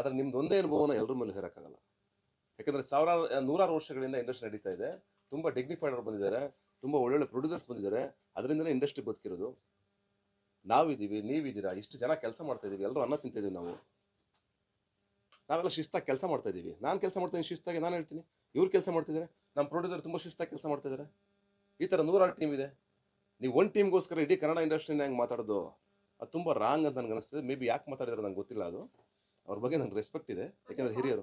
ಆದ್ರೆ ನಿಮ್ದು ಒಂದೇ ಅನುಭವನ ಎಲ್ಲರ ಮೇಲೆ ಹೇರೋಕ್ಕಾಗಲ್ಲ. ಯಾಕಂದ್ರೆ ಸಾವಿರಾರು ನೂರಾರು ವರ್ಷಗಳಿಂದ ಇಂಡಸ್ಟ್ರಿ ನಡೀತಾ ಇದೆ. ತುಂಬಾ ಡಿಗ್ನಿಫೈಡ್ ಅವ್ರು ಬಂದಿದ್ದಾರೆ. ತುಂಬಾ ಒಳ್ಳೊಳ್ಳೆ ಪ್ರೊಡ್ಯೂಸರ್ಸ್ ಬಂದಿದ್ದಾರೆ. ಅದರಿಂದಲೇ ಇಂಡಸ್ಟ್ರಿ ಬದುಕಿರೋದು. ನಾವಿದ್ದೀವಿ, ನೀವಿದ್ದೀರಾ, ಇಷ್ಟು ಜನ ಕೆಲಸ ಮಾಡ್ತಾ ಇದೀವಿ ಎಲ್ಲರೂ ಅನ್ನ ತಿಂತಿದ್ದೀವಿ ನಾವು. ನಾವೆಲ್ಲ ಶಿಸ್ತಾಗಿ ಕೆಲಸ ಮಾಡ್ತಾ ಇದ್ದೀವಿ ನಾನು ಕೆಲಸ ಮಾಡ್ತೀನಿ ಶಿಸ್ತಾಗಿ, ನಾನು ಹೇಳ್ತೀನಿ. ಇವ್ರು ಕೆಲಸ ಮಾಡ್ತಿದ್ದಾರೆ ನಮ್ಮ ಪ್ರೊಡ್ಯೂಸರ್ ತುಂಬಾ ಶಿಸ್ತಾಗಿ ಕೆಲಸ ಮಾಡ್ತಾ ಇದ್ದಾರೆ ಈ ಥರ ನೂರಾರು ಟೀಮ್ ಇದೆ. ನೀವು ಒಂದು ಟೀಮ್ಗೋಸ್ಕರ ಇಡೀ ಕನ್ನಡ ಇಂಡಸ್ಟ್ರಿನ ಹೆಂಗೆ ಮಾತಾಡೋದು? ಅದು ತುಂಬ ರಾಂಗ್ ಅಂತ ನನಗೆ ಅನಿಸ್ತದೆ ಮೇ ಬಿ ಯಾಕೆ ಮಾತಾಡಿದ್ರೆ ನಂಗೆ ಗೊತ್ತಿಲ್ಲ ಅದು. ಅವ್ರ ಬಗ್ಗೆ ನಂಗೆ ರೆಸ್ಪೆಕ್ಟ್ ಇದೆ ಯಾಕಂದ್ರೆ ಹಿರಿಯರು.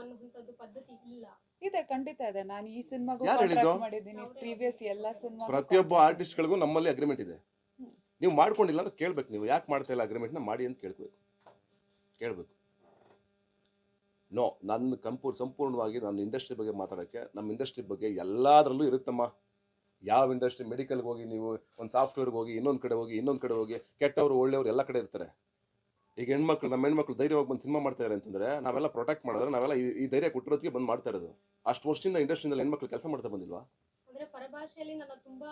ಅನ್ನುವಂಥದ್ದು ಪದ್ಧತಿ ಇಲ್ಲ. ಇದೆ ಖಂಡಿತ ಇದೆ. ನಾನು ಈ ಸಿನಿಮಾಗೂ ಯಾರ್ ಹೇಳಿದ್ದು? ಕಾಂಟ್ರಾಕ್ಟ್ ಮಾಡಿದ್ದೀನಿ ಪ್ರೀವಿಯಸ್ ಎಲ್ಲ ಸಿನಿಮಾ ಪ್ರತಿಯೊಬ್ಬ ಆರ್ಟಿಸ್ಟ್ಗಳಿಗೂ ನಮ್ಮಲ್ಲಿ ಅಗ್ರಿಮೆಂಟ್ ಇದೆ. ನೀವು ಮಾಡ್ಕೊಂಡಿಲ್ಲ ಅಂತ ಕೇಳ್ಬೇಕು ನೀವು ಯಾಕೆ ಮಾಡ್ತಾ ಇಲ್ಲ ಅಗ್ರಿಮೆಂಟ್ನ ಮಾಡಿ ಅಂತ ಕೇಳ್ಬೇಕು. ಕೇಳ್ಬೇಕು. ನೋ ನನ್ನ ಕಂಪೂರ್ ಸಂಪೂರ್ಣವಾಗಿ ನನ್ನ ಇಂಡಸ್ಟ್ರಿ ಬಗ್ಗೆ ಮಾತಾಡೋಕ್ಕೆ ನಮ್ಮ ಇಂಡಸ್ಟ್ರಿ ಬಗ್ಗೆ ಎಲ್ಲದರಲ್ಲೂ ಇರುತ್ತಮ್ಮ. ಯಾವ ಇಂಡಸ್ಟ್ರಿ ಮೆಡಿಕಲ್ಗೆ ಹೋಗಿ ನೀವು ಒಂದು ಸಾಫ್ಟ್ವೇರ್ಗೆ ಹೋಗಿ ಇನ್ನೊಂದು ಕಡೆ ಹೋಗಿ ಇನ್ನೊಂದು ಕಡೆ ಹೋಗಿ ಕೆಟ್ಟವರು ಒಳ್ಳೆಯವರು ಎಲ್ಲ ಕಡೆ ಇರ್ತಾರೆ. ಈಗ ಹೆಣ್ಮಕ್ಳು ನಮ್ಮ ಹೆಣ್ಮಕ್ಳು ಧೈರ್ಯವಾಗಿ ಬಂದು ಸಿನಿಮಾ ಮಾಡ್ತಾ ಇದ್ದಾರೆ ಅಂತಂದ್ರೆ ನಾವೆಲ್ಲ ಪ್ರೊಟೆಕ್ಟ್ ಮಾಡಿದ್ರೆ ನಾವೆಲ್ಲ ಈ- ಈ ಧೈರ್ಯ ಕೊಟ್ಟಿರೋದಕ್ಕೆ ಬಂದು ಮಾಡ್ತಾ ಇರೋದು. ಅಷ್ಟು ವರ್ಷದಿಂದ ಇಂಡಸ್ಟ್ರಿಯಿಂದ ಹೆಣ್ಮಕ್ಳು ಕೆಲಸ ಮಾಡ್ತಾ ಬಂದಿಲ್ವಾ? ಅಂದ್ರೆ ಪರಭಾಷೆಯಲ್ಲಿ ನನ್ನ ತುಂಬಾ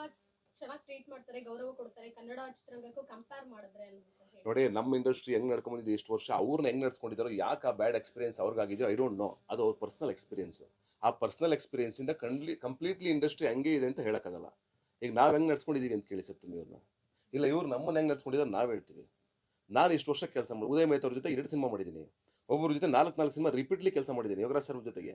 ಚೆನ್ನಾಗಿ ಟ್ರೀಟ್ ಮಾಡ್ತಾರೆ ಗೌರವ ಕೊಡ್ತಾರೆ ಕನ್ನಡ ಚಿತ್ರರಂಗಕ್ಕೂ ಕಂಪೇರ್ ಮಾಡಿದ್ರೆ ಅನ್ನುವಂಥದ್ದು ಹೇಳಿ. ನೋಡಿ ನಮ್ಮ ಇಂಡಸ್ಟ್ರಿ ಹೆಂಗ್ ನಡ್ಕೊಂಡಿದ್ದು ಇಷ್ಟು ವರ್ಷ ಅವ್ರನ್ನ ಹೆಂಗ್ ನಡ್ಸ್ಕೊಂಡಿದ್ದಾರೋ ಯಾಕೆ ಆ ಬ್ಯಾಡ್ ಎಕ್ಸ್ಪೀರಿಯನ್ಸ್ ಅವ್ರಿಗಾಗಿದೆಯೋ ಐ ಡೋಂಟ್ ನೋ ಅದು ಅವ್ರ ಪರ್ಸನಲ್ ಎಕ್ಸ್ಪೀರಿಯನ್ಸ್ ಆ ಪರ್ಸನಲ್ ಎಕ್ಸ್ಪೀರಿಯನ್ಸ್ ಇಂದ ಕಂಡ್ಲಿ ಕಂಪ್ಲೀಟ್ಲಿ ಇಂಡಸ್ಟ್ರಿ ಹಂಗೆ ಇದೆ ಅಂತ ಹೇಳಕ್ಕಾಗಲ್ಲ. ಈಗ ನಾವ್ ಹೆಂಗ್ ನಡ್ಸ್ಕೊಂಡಿದೀವಿ ಅಂತ ಕೇಳಿ ಸಪ್ತಮಿ ಇವ್ರನ್ನ ಇಲ್ಲ ಇವ್ರು ನಮ್ಮನ್ನ ಹೆಂಗ್ ನಡ್ಸ್ಕೊಂಡಿದ್ದಾರೆ ನಾವ್ ಹೇಳ್ತೀವಿ. ನಾನು ಇಷ್ಟು ವರ್ಷ ಕೆಲಸ ಮಾಡಿ, ಉದಯ ಮೇತವ್ರ ಜೊತೆ ಎರಡು ಸಿನಿಮಾ ಮಾಡಿದ್ದೀನಿ ಒಬ್ಬರ ಜೊತೆ ನಾಲ್ಕು ನಾಲ್ಕು ಸಿನಿಮಾ ರಿಪೀಟ್ಲಿ ಕೆಲಸ ಮಾಡಿದ್ದೀನಿ ಯೋಗರಾಜ್ ಸರ್ ಜೊತೆಗೆ.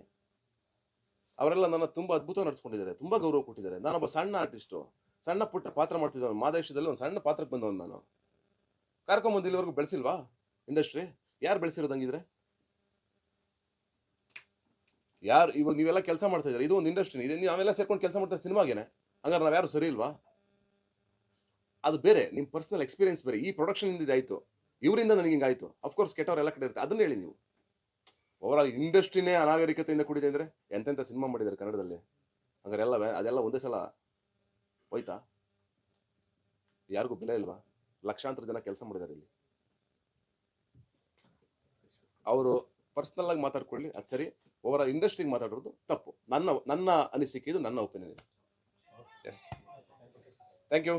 ಅವರೆಲ್ಲ ನನ್ನ ತುಂಬಾ ಅದ್ಭುತವಾಗಿ ನಡೆಸ್ಕೊಂಡಿದ್ದಾರೆ, ತುಂಬಾ ಗೌರವ ಕೊಟ್ಟಿದ್ದಾರೆ. ನಾನೊಬ್ಬ ಸಣ್ಣ ಆರ್ಟಿಸ್ಟು ಸಣ್ಣ ಪುಟ್ಟ ಪಾತ್ರ ಮಾಡ್ತಿದ್ದವನು, ಮಾದೇಶದಲ್ಲಿ ಒಂದು ಸಣ್ಣ ಪಾತ್ರಕ್ಕೆ ಬಂದವನು ನಾನು. ಕರ್ಕೊಂಬಂದು ಇಲ್ಲಿವರೆಗೂ ಬೆಳೆಸಿಲ್ವಾ ಇಂಡಸ್ಟ್ರಿ ಯಾರು ಬೆಳೆಸಿರೋದಂಗಿದ್ರೆ ಯಾರು, ಇವಾಗ ನೀವೆಲ್ಲ ಕೆಲಸ ಮಾಡ್ತಾ ಇದ್ದಾರೆ? ಇದು ಒಂದು ಇಂಡಸ್ಟ್ರಿ ಇದೆ ನೀವು ನಾವೆಲ್ಲ ಸೇರ್ಕೊಂಡು ಕೆಲಸ ಮಾಡ್ತಾರೆ ಸಿನಿಮಾಗೇನೆ. ಹಂಗಾರೆ ನಾವು ಯಾರು ಸರಿ ಇಲ್ವಾ? ಅದು ಬೇರೆ ನಿಮ್ಮ ಪರ್ಸನಲ್ ಎಕ್ಸ್ಪೀರಿಯನ್ಸ್ ಬೇರೆ. ಈ ಪ್ರೊಡಕ್ಷನ್ ಇಂದ ಆಯ್ತು ಇವರಿಂದ ನನಗೆ ಹಿಂಗಾಯ್ತು ಅಫ್ಕೋರ್ಸ್ ಎಲ್ಲ ಕಡೆ ಇರುತ್ತೆ. ಅದನ್ನ ಹೇಳಿ ನೀವು. ಓವರ್ ಆಲ್ ಇಂಡಸ್ಟ್ರಿನೇ ಅನಾಗರಿಕತೆಯಿಂದ ಕೂಡಿದೆ ಅಂದರೆ ಎಂತೆಂಥ ಸಿನಿಮಾ ಮಾಡಿದ್ದಾರೆ ಕನ್ನಡದಲ್ಲಿ? ಹಂಗಾರೆ ಎಲ್ಲ ಅದೆಲ್ಲ ಒಂದೇ ಸಲ ಹೋಯ್ತಾ? ಯಾರಿಗೂ ಬೆಲೆ ಇಲ್ವಾ? ಲಕ್ಷಾಂತರ ಜನ ಕೆಲಸ ಮಾಡಿದ್ದಾರೆ ಇಲ್ಲಿ. ಅವರು ಪರ್ಸ್ನಲ್ ಆಗಿ ಮಾತಾಡ್ಕೊಳ್ಳಿ, ಅದು ಸರಿ. ಓವರ್ ಇಂಡಸ್ಟ್ರಿಗೆ ಮಾತಾಡೋದು ತಪ್ಪು. ನನ್ನ ನನ್ನ ಅನಿಸಿಕೆ ಇದು, ನನ್ನ ಒಪಿನಿಯನ್ ಎಸ್ ಥ್ಯಾಂಕ್ ಯು